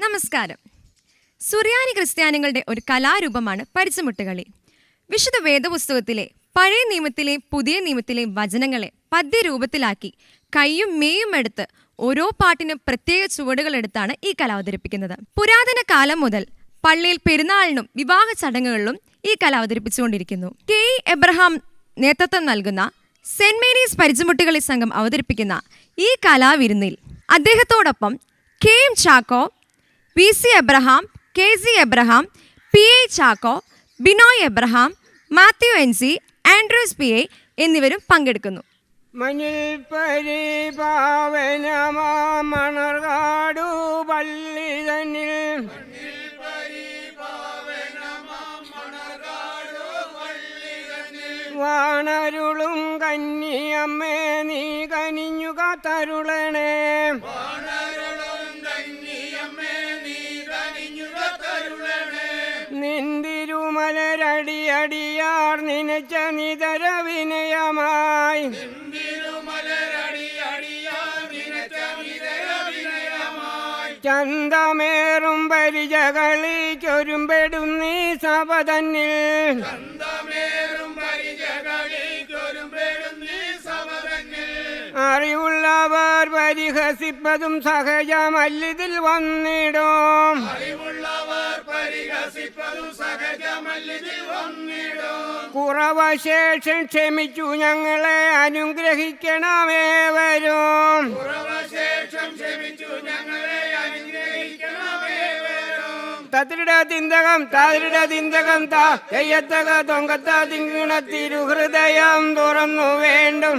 നമസ്കാരം. സുറിയാനി ക്രിസ്ത്യാനികളുടെ ഒരു കലാരൂപമാണ് പരിചമുട്ടുകളി. വിശുദ്ധ വേദപുസ്തകത്തിലെ പഴയ നിയമത്തിലെ പുതിയ നിയമത്തിലെ വചനങ്ങളെ പദ്യരൂപത്തിലാക്കി കൈയും മേയും എടുത്ത് ഓരോ പാട്ടിനും പ്രത്യേക ചുവടുകൾ എടുത്താണ് ഈ കല അവതരിപ്പിക്കുന്നത്. പുരാതന കാലം മുതൽ പള്ളിയിൽ പെരുന്നാളിനും വിവാഹ ചടങ്ങുകളിലും ഈ കല അവതരിപ്പിച്ചുകൊണ്ടിരിക്കുന്നു. കെ. എബ്രഹാം നേതൃത്വം നൽകുന്ന സെന്റ് മേരീസ് പരിചമുട്ടുകളി സംഘം അവതരിപ്പിക്കുന്ന ഈ കലാവിരുന്നിൽ അദ്ദേഹത്തോടൊപ്പം K. M. Chacko V C Abraham K C Abraham P A Chacko Binoy Abraham Mathew N C Andrews P A എന്നിവരും പങ്കെടുക്കുന്നു. മഞ്ഞിൽ പരിപാവനമാണർകാടു പള്ളി വാണരുളും കന്നിയമ്മേ നീ കനിഞ്ഞു കാത്തരുളണേ നിനച്ച നിതര വിനയമായി. ചന്തമേറും പരിചകളിക്കൊരുമ്പെടും നീ സഭ തന്നിൽ അറിവുള്ളവർ പരിഹസിപ്പതും സഹജമല്ലിതിൽ വന്നിടും. കുറവശേഷം ക്ഷമിച്ചു ഞങ്ങളെ അനുഗ്രഹിക്കണമേ വരും തത്തിരിട തിന്തകം താതിരിട തിന്തകം താ. തെയ്യത്തക തൊങ്കത്ത തിങ്കിണ തിരുഹൃദയം തുറന്നു വേണ്ടും.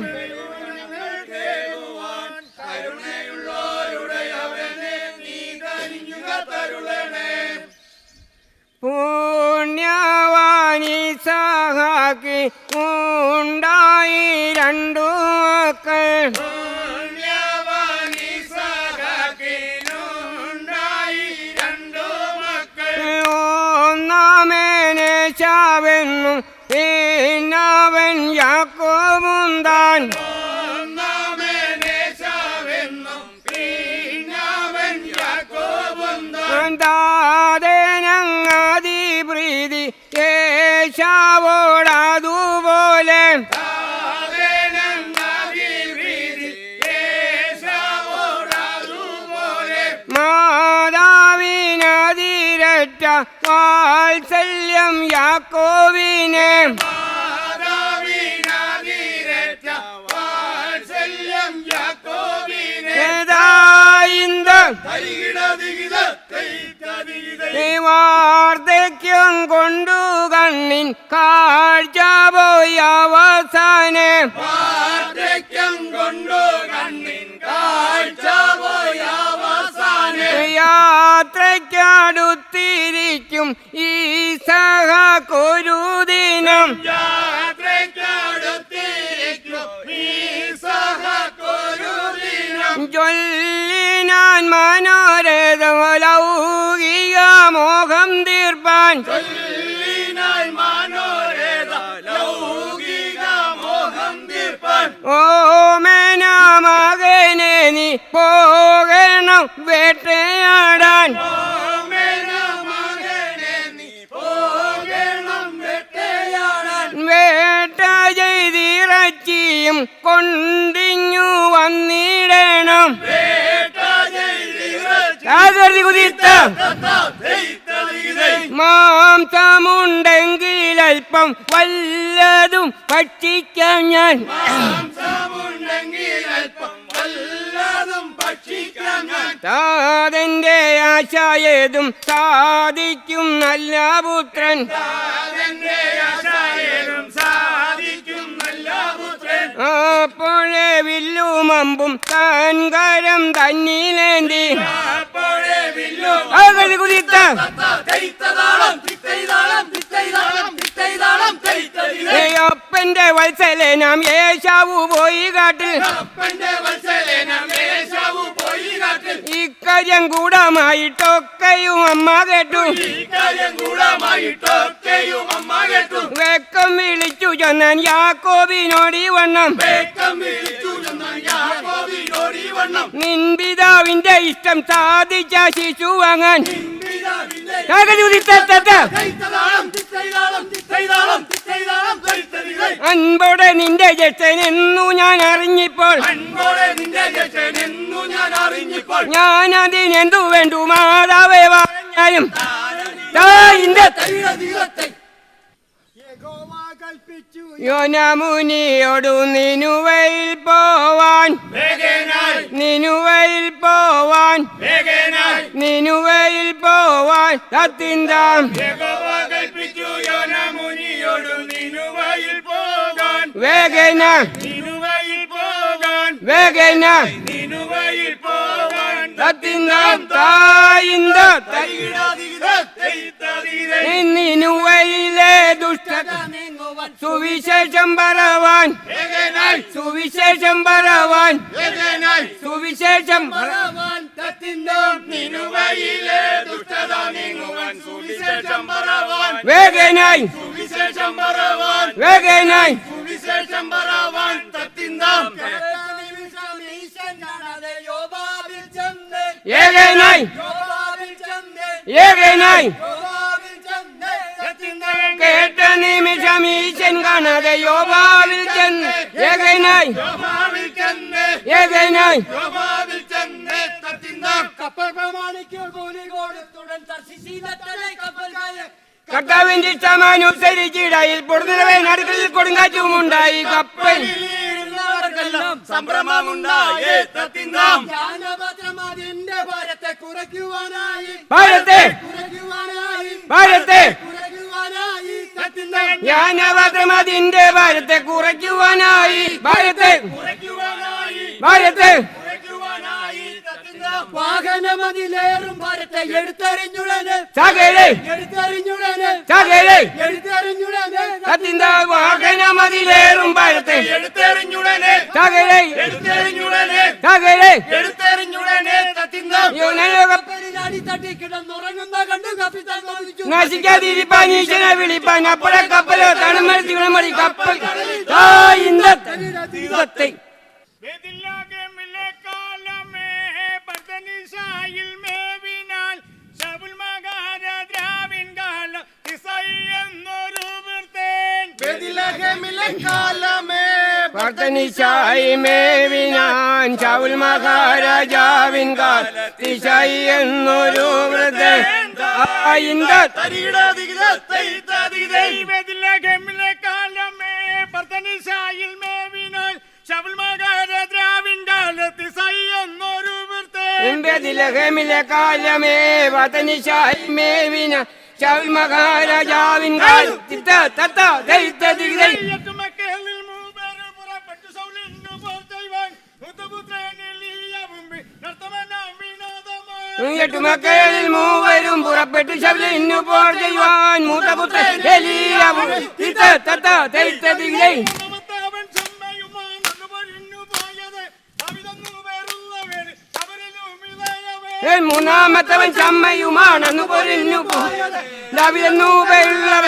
ഒന്നാമേനെ ചാവെന്നും പിന്നവൻ യാക്കോമുന്താൻ താതനങ്ങാതി പ്രീതി കേശാവോടതുപോലെ മാതാവിനതിരറ്റ വാത്സല്യം യാക്കോവിനെ വാർദ്ധക്യം കൊണ്ടു കണ്ണിൻ കാഴ്ച പോയി അവസാനെ. യാത്രയ്ക്കടുത്തിരിക്കും ഈ സഹ കൊരുദിനം. ചൊല്ലിനാൻ മനോരഥ ലൗകിക മോഹം തീർപ്പാൻ. ഓമന മകനെ നീ പോകണം വേട്ടയാടാൻ. വേട്ട ചെയ്തിറച്ചിയും കൊണ്ടിഞ്ഞു വന്നിടണം. കുതിത്ത. മാംസമുണ്ടെങ്കിൽ അല്പം വല്ലതും ഭക്ഷിക്കാൻ ഞാൻ. താതന്റെ ഏതും സാധിക്കും നല്ല പുത്രൻ. അപ്പോഴേ വില്ലും അമ്പും താൻകരം തന്നിലേന്തി. അപ്പന്റെ കുതിത്ത നാം വത്സലനാം യേശാവു പോയി കാട്ടിൽ. ഇക്കാര്യം കൂടമായിട്ടൊക്കെയും അമ്മ കേട്ടു. വെക്കം വിളിച്ചു ചെന്നാൻ യാക്കോബിനോടി വണ്ണം. വണ്ണം. നിൻ പിതാവിന്റെ ഇഷ്ടം സാധിച്ച ശിശു വാങ്ങാൻ. അൻപോടെ നിന്റെ എന്നു ഞാൻ അറിഞ്ഞിപ്പോൾ. ഞാൻ അതിനെന്തു വേണ്ടു മാതാവേ പറഞ്ഞാലും യോനമുനിയോടു നിനുവയിൽ പോവാൻ. നിനുവയിൽ പോവാൻ. നിനുവയിൽ പോവാൻ. പോകാൻ. വേഗന. വേഗന. തത്തിന്താം തായിന്ത. ദുഷ്ട സുവിശേഷം പറവാൻ സുവിശേഷം പറവാൻ സുവിശേഷം പറ- നിനുവയിലെ ദുഷ്ടത നീങ്ങുവാൻ സുവിശേഷം പറവാൻ വേഗനായി. സുവിശേഷം പറവാൻ വേഗനായി. സുവിശേഷം പറവാൻ തത്തിന്താം ഏകനായി. ഏകനായി. കേട്ട നിമിഷം ഈശൻ കാണാതെ യോബാവിൽ ചെന്ന് ഏകനായി ഏകനായി കർത്താവിന്റെ ഇഷ്ടമാനുസരിച്ചിടയിൽ പൊടുന്നവേ നടുകളിൽ കൊടുങ്കാറ്റുമുണ്ടായി കപ്പൽ ഇരുന്നവർക്കെല്ലാം സംഭ്രമമുണ്ടായേ. ജ്ഞാനഭദ്രമാതിന്റെ ഭാരത്തെ കുറയ്ക്കുവാനായി. ഭാരത്തെ കുറയ്ക്കുവാനായി. ഭാരത്തെ അതിന്റെ ഭാരത്തെ കുറയ്ക്കുവാനായി. ഭാരത്തെ ഭാരത്തെ വാഹനമതിലേറും ഭാരത്തെ എടുത്തെറിഞ്ഞുടനെ. സകലെ എടുത്തെറിഞ്ഞുടനെ. സകലെ എടുത്തെറിഞ്ഞുടനെ. ഭാരത്തെ എടുത്തെറിഞ്ഞുടന്. സകലെ എടുത്തെറിഞ്ഞുടന്. എടുത്തെറിഞ്ഞുടനെ. തട്ടി കിടന്നുറങ്ങുന്ന കണ്ടു കപ്പിത്താൻ ചോദിച്ചു നശിക്കാതിരിപ്പാൻ ഈശനെ വിളിപ്പാൻ. അപ്പഴ കപ്പലോ തണുമൽ തീവണമടി കപ്പൽ. ആ ഇന്ത ദൈവത്തെ പർത്തനിശായി മേവിനാൻ ചൗൽ മഹാരാജാവിൻ കാത്തിശായി എന്നൊരു എമ്പതിലഹമിലെ കാലമേ വതനിശായി മേവിന ചൗൽ മഹാരാജാവിൻ കാൽ തത്ത ദൈത്ത ദിഗ്ദൈ എട്ടു മക്കളിൽ മൂവരും പുറപ്പെട്ടു ശബലിനു പോർ ചെയ്യുവാൻ. ഏൻ മൂന്നാമത്തവൻ ചമ്മയുമാണെന്നു പൊരിഞ്ഞു ദാവിതെന്നു പേരുള്ളവൻ